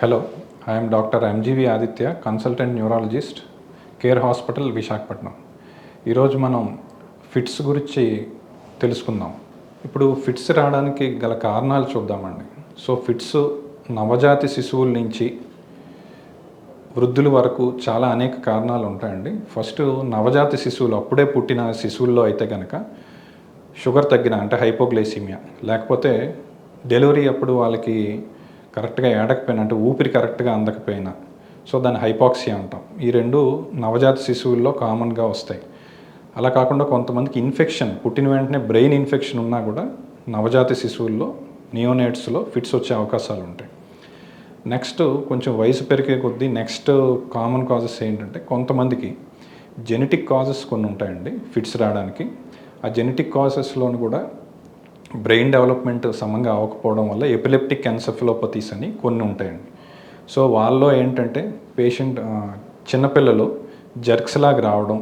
Hello I'm doctor MGV Aditya consultant neurologist Care hospital Visakhapatnam ఈరోజు మనం fits గురించి తెలుసుకుందాం. ఇప్పుడు ఫిట్స్ రావడానికి గల కారణాలు చూద్దామండి. సో ఫిట్స్ నవజాతి శిశువుల నుంచి వృద్ధుల వరకు చాలా అనేక కారణాలు ఉంటాయండి. ఫస్ట్ నవజాతి శిశువులు అప్పుడే పుట్టిన శిశువుల్లో అయితే కనుక షుగర్ తగ్గిన అంటే హైపోగ్లైసీమియా లేకపోతే డెలివరీ అప్పుడు వాళ్ళకి కరెక్ట్గా ఏడకపోయినా అంటే ఊపిరి కరెక్ట్గా అందకపోయినా సో దాన్ని హైపాక్సియా అంటాం. ఈ రెండు నవజాత శిశువుల్లో కామన్గా వస్తాయి. అలా కాకుండా కొంతమందికి ఇన్ఫెక్షన్ పుట్టిన వెంటనే బ్రెయిన్ ఇన్ఫెక్షన్ ఉన్నా కూడా నవజాత శిశువుల్లో నియోనేట్స్లో ఫిట్స్ వచ్చే అవకాశాలు ఉంటాయి. నెక్స్ట్ కొంచెం వయసు పెరిగే కొద్దీ నెక్స్ట్ కామన్ కాజెస్ ఏంటంటే కొంతమందికి జెనెటిక్ కాజెస్ కొన్ని ఉంటాయండి ఫిట్స్ రావడానికి. ఆ జెనెటిక్ కాజెస్లోని కూడా బ్రెయిన్ డెవలప్మెంట్ సమంగా అవ్వకపోవడం వల్ల ఎపిలెప్టిక్ ఎన్సెఫిలోపతీస్ అని కొన్ని ఉంటాయండి. సో వాళ్ళలో ఏంటంటే పేషెంట్ చిన్నపిల్లలు జర్క్స్ లాగా రావడం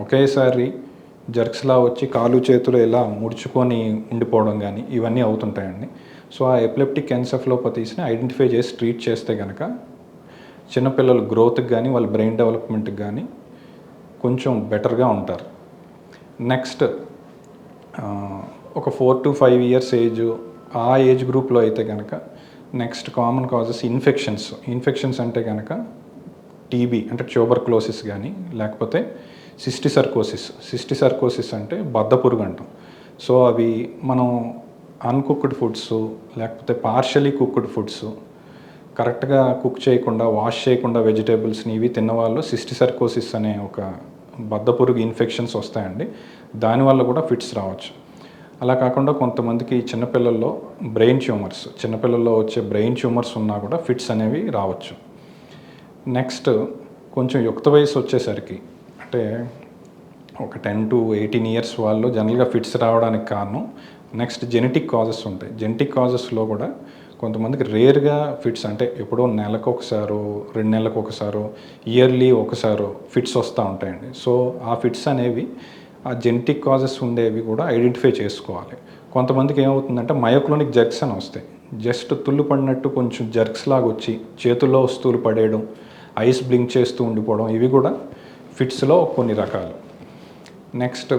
ఒకేసారి జర్క్స్లా వచ్చి కాలు చేతులు ఇలా ముడుచుకొని ఉండిపోవడం కానీ ఇవన్నీ అవుతుంటాయండి. సో ఆ ఎపిలెప్టిక్ ఎన్సెఫ్లోపతీస్ని ఐడెంటిఫై చేసి ట్రీట్ చేస్తే కనుక చిన్నపిల్లల గ్రోత్కి కానీ వాళ్ళ బ్రెయిన్ డెవలప్మెంట్కి కానీ కొంచెం బెటర్గా ఉంటారు. నెక్స్ట్ ఒక four to five years age ఆ ఏజ్ గ్రూప్లో అయితే కనుక next common causes infections infections అంటే కనుక టీబీ అంటే ట్యూబర్క్లోసిస్ కానీ లేకపోతే సిస్టిసర్కోసిస్ సిస్టిసర్కోసిస్ అంటే బద్ద పురుగు అంటాం. సో అవి మనం అన్కుక్డ్ ఫుడ్స్ లేకపోతే పార్షలీ కుక్డ్ ఫుడ్స్ కరెక్ట్గా కుక్ చేయకుండా వాష్ చేయకుండా వెజిటేబుల్స్ని ఇవి తిన్నవాళ్ళు సిస్టిసర్కోసిస్ అనే ఒక బద్ద పురుగు ఇన్ఫెక్షన్స్ వస్తాయండి. దానివల్ల కూడా ఫిట్స్ రావచ్చు. అలా కాకుండా కొంతమందికి చిన్నపిల్లల్లో బ్రెయిన్ ట్యూమర్స్ చిన్నపిల్లల్లో వచ్చే బ్రెయిన్ ట్యూమర్స్ ఉన్నా కూడా ఫిట్స్ అనేవి రావచ్చు. నెక్స్ట్ కొంచెం యుక్త వయసు వచ్చేసరికి అంటే ఒక టెన్ టు ఎయిటీన్ ఇయర్స్ వాళ్ళు జనరల్గా ఫిట్స్ రావడానికి కారణం నెక్స్ట్ జెనెటిక్ కాజెస్ ఉంటాయి. జెనెటిక్ కాజెస్లో కూడా కొంతమందికి రేర్గా ఫిట్స్ అంటే ఎప్పుడో నెలకు ఒకసారో రెండు నెలలకు ఒకసారో ఇయర్లీ ఒకసారో ఫిట్స్ వస్తూ ఉంటాయండి. సో ఆ ఫిట్స్ అనేవి ఆ జెనెటిక్ కాజెస్ ఉండేవి కూడా ఐడెంటిఫై చేసుకోవాలి. కొంతమందికి ఏమవుతుందంటే మయోక్లోనిక్ జర్క్స్ అని వస్తాయి. జస్ట్ తుళ్ళు పడినట్టు కొంచెం జర్క్స్ లాగా వచ్చి చేతుల్లో వస్తువులు పడేయడం ఐస్ బ్లింక్ చేస్తూ ఉండిపోవడం ఇవి కూడా ఫిట్స్లో కొన్ని రకాలు. నెక్స్ట్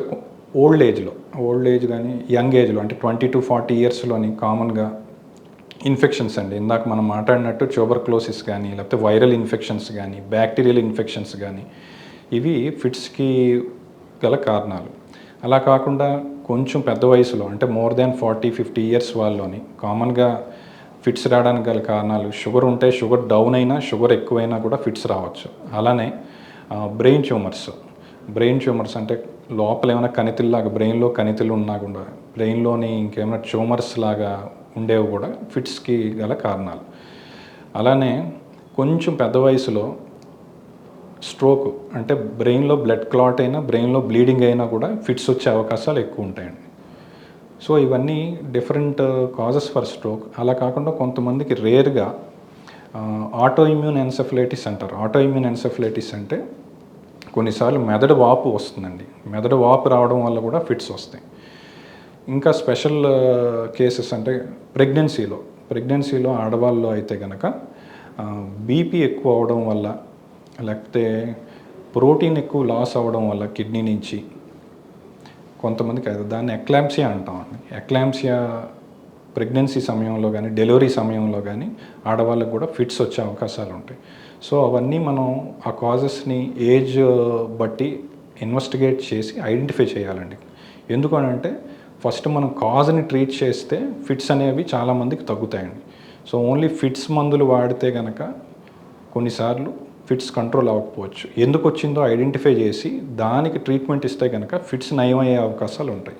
ఓల్డ్ ఏజ్లో ఓల్డ్ ఏజ్ కానీ యంగ్ ఏజ్లో అంటే ట్వంటీ టు ఫార్టీ ఇయర్స్లోని కామన్గా ఇన్ఫెక్షన్స్ అండి. ఇందాక మనం మాట్లాడినట్టు ట్యూబర్క్లోసిస్ కానీ లేకపోతే వైరల్ ఇన్ఫెక్షన్స్ కానీ బ్యాక్టీరియల్ ఇన్ఫెక్షన్స్ కానీ ఇవి ఫిట్స్కి గల కారణాలు. అలా కాకుండా కొంచెం పెద్ద వయసులో అంటే more than forty fifty years వాళ్ళలోని కామన్గా ఫిట్స్ రావడానికి గల కారణాలు షుగర్ ఉంటే షుగర్ డౌన్ అయినా షుగర్ ఎక్కువైనా కూడా ఫిట్స్ రావచ్చు. అలానే బ్రెయిన్ ట్యూమర్స్. బ్రెయిన్ ట్యూమర్స్ అంటే లోపల ఏమైనా కణితిల్లాగా బ్రెయిన్లో కణితులు ఉన్నా కూడా బ్రెయిన్లోని ఇంకేమైనా ట్యూమర్స్ లాగా ఉండేవి కూడా ఫిట్స్కి గల కారణాలు. అలానే కొంచెం పెద్ద వయసులో స్ట్రోక్ అంటే బ్రెయిన్లో బ్లడ్ క్లాట్ అయినా బ్రెయిన్లో బ్లీడింగ్ అయినా కూడా ఫిట్స్ వచ్చే అవకాశాలు ఎక్కువ ఉంటాయండి. సో ఇవన్నీ డిఫరెంట్ కాజెస్ ఫర్ స్ట్రోక్. అలా కాకుండా కొంతమందికి రేర్గా ఆటో ఇమ్యూన్ ఎన్సెఫలైటిస్ అంటారు. ఆటో ఇమ్యూన్ ఎన్సెఫలైటిస్ అంటే కొన్నిసార్లు మెదడు వాపు వస్తుందండి. మెదడు వాపు రావడం వల్ల కూడా ఫిట్స్ వస్తాయి. ఇంకా స్పెషల్ కేసెస్ అంటే ప్రెగ్నెన్సీలో ప్రెగ్నెన్సీలో ఆడవాళ్ళు అయితే కనుక బీపీ ఎక్కువ అవడం వల్ల లేకపోతే ప్రోటీన్ ఎక్కువ లాస్ అవ్వడం వల్ల కిడ్నీ నుంచి కొంతమందికి అది దాన్ని ఎక్లాంప్సియా అంటామండి ఎక్లాంప్సియా ప్రెగ్నెన్సీ సమయంలో కానీ డెలివరీ సమయంలో కానీ ఆడవాళ్ళకు కూడా ఫిట్స్ వచ్చే అవకాశాలు ఉంటాయి. సో అవన్నీ మనం ఆ కాజెస్ని ఏజ్ బట్టి ఇన్వెస్టిగేట్ చేసి ఐడెంటిఫై చేయాలండి. ఎందుకనంటే ఫస్ట్ మనం కాజ్ని ట్రీట్ చేస్తే ఫిట్స్ అనేవి చాలామందికి తగ్గుతాయండి. సో ఓన్లీ ఫిట్స్ మందులు వాడితే కనుక కొన్నిసార్లు ఫిట్స్ కంట్రోల్ అవ్వకపోవచ్చు. ఎందుకు వచ్చిందో ఐడెంటిఫై చేసి దానికి ట్రీట్మెంట్ ఇస్తే కనుక ఫిట్స్ నయమయ్యే అవకాశాలు ఉంటాయి.